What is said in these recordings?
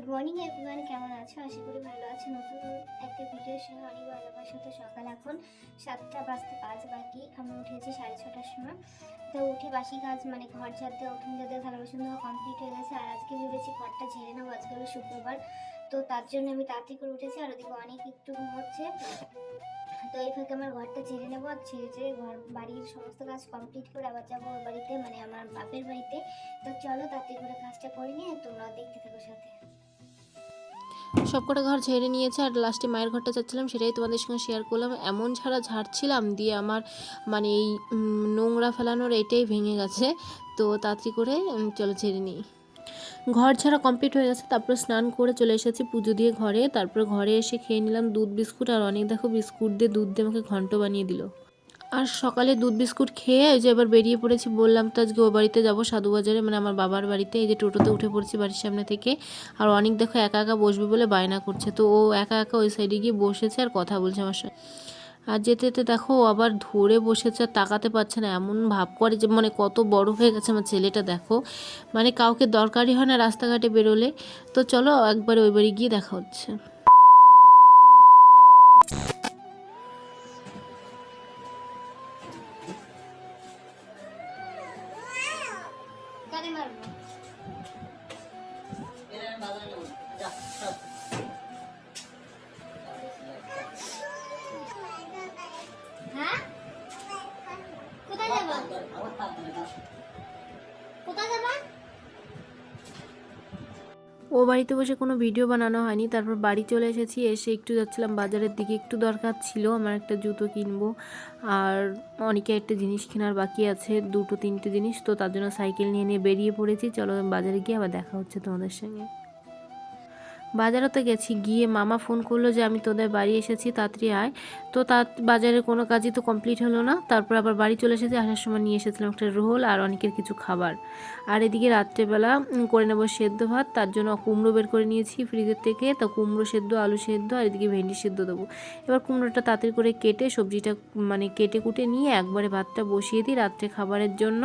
Good morning everyone কেমন আছো? আশা করি ভালো আছো। নতুন একটা ভিডিও সঙ্গে অনেক ভালোবাসা তো সকাল এখন সাতটা বাজতে পাঁচ বাকি। আমি উঠেছি সাড়ে ছটার সময়। তো উঠে বাসি কাজ মানে ঘর দেওয়া, উঠুন যাদের থালা বাসন কমপ্লিট হয়ে গেছে। আর আজকে ভেবেছি ঘরটা ঝেড়ে নেব। আজকে হলো শুক্রবার। তো তার জন্য আমি তাড়াতাড়ি করে উঠেছি। আর ওদিকে অনেক একটু ঘুমোচ্ছে তো এই ফাঁকে আমার ঘরটা ঝেড়ে নেব। আর ঝেড়ে ঝেড়ে ঘর, বাড়ির সমস্ত কাজ কমপ্লিট করে আবার যাব ওর বাড়িতে মানে আমার বাপের বাড়িতে। তো চলো তাড়াতাড়ি করে কাজটা করে নিয়ে তোমরা দেখতে থাকো সাথে। সবকটা ঘর ঝেড়ে নিয়েছে আর লাস্টে মায়ের ঘরটা চাচ্ছিলাম, সেটাই তোমাদের সঙ্গে শেয়ার করলাম। এমন ছাড়া ঝাড়ছিলাম দিয়ে আমার মানে এই নোংরা ফেলানোর এটাই ভেঙে গেছে। তো তাড়াতাড়ি করে চলো ঝেড়ে নিই। ঘর ছাড়া কমপ্লিট হয়ে গেছে, তারপর স্নান করে চলে এসেছি পুজো দিয়ে ঘরে। তারপর ঘরে এসে খেয়ে নিলাম দুধ বিস্কুট আর অনেক দেখো বিস্কুট দিয়ে দুধ দিয়ে আমাকে ঘন্ট বানিয়ে দিল। আর সকালে দুধ বিস্কুট খেয়ে ওই যে এবার বেরিয়ে পড়েছি, বললাম তো আজকে ও বাড়িতে যাব সাধুবাজারে। মানে আমার বাবার বাড়িতে এই যে টোটোতে উঠে পড়েছি বাড়ির সামনে থেকে। আর অনেক দেখো একা একা বসবে বলে বায়না করছে। তো ও একা একা ওই সাইডে গিয়ে বসেছে আর কথা বলছে আমার সাথে আর যেতে যেতে দেখো ও আবার ধরে বসেছে, আর তাকাতে পারছে না। এমন ভাব করে যে মানে কত বড় হয়ে গেছে আমার ছেলেটা, দেখো। মানে কাউকে দরকারই হয় না রাস্তাঘাটে বেরোলে। তো চলো একবার ওই বাড়ি গিয়ে দেখা হচ্ছে। হ্যাঁ? কোথায় যাবা? কোথায় যাবা? ও বাড়িতে বসে কোনো ভিডিও বানানো হয়নি। তারপর বাড়ি চলে এসেছি, এসে একটু যাচ্ছিলাম, বাজারের দিকে একটু দরকার ছিল, আমার একটা জুতো কিনবো। আর অনেকে একটা জিনিস কেনার বাকি আছে, দুটো তিনটে জিনিস, তো তার জন্য সাইকেল নিয়ে নিয়ে বেরিয়ে পড়েছি। চলো বাজারে গিয়ে আবার দেখা হচ্ছে তোমাদের সঙ্গে। বাজারে তো গেছি, গিয়ে মামা ফোন করল যে, আমি তোদের বাড়ি এসেছি, তাড়াতাড়ি আয়। তো তার বাজারের কোনো কাজই তো কমপ্লিট হলো না। তারপর আবার বাড়ি চলে এসেছি, আসার সময় নিয়ে এসেছিলাম একটা রোল আর অনেকের কিছু খাবার। আর এদিকে রাত্রেবেলা করে নেব সেদ্ধ ভাত, তার জন্য কুমড়ো বের করে নিয়েছি ফ্রিজের থেকে। তো কুমড়ো সেদ্ধ, আলু সেদ্ধ আর এদিকে ভেন্ডি সেদ্ধ দেবো। এবার কুমড়োটা তাড়াতাড়ি করে কেটে সবজিটা মানে কেটে কুটে নিয়ে একবারে ভাতটা বসিয়ে দিই রাত্রে খাবারের জন্য।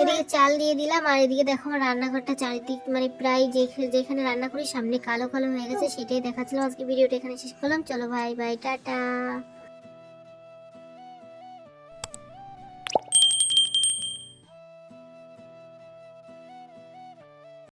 এদিকে চাল দিয়ে দিলাম, আর এদিকে দেখো রান্নাঘরটা চারিদিক মানে প্রায় যেখানে রান্না করি সামনে কালো কালো হয়ে গেছে, সেটাই দেখাচ্ছিলাম। আজকে ভিডিওটা এখানে শেষ করলাম। চলো ভাই বাই টাটা।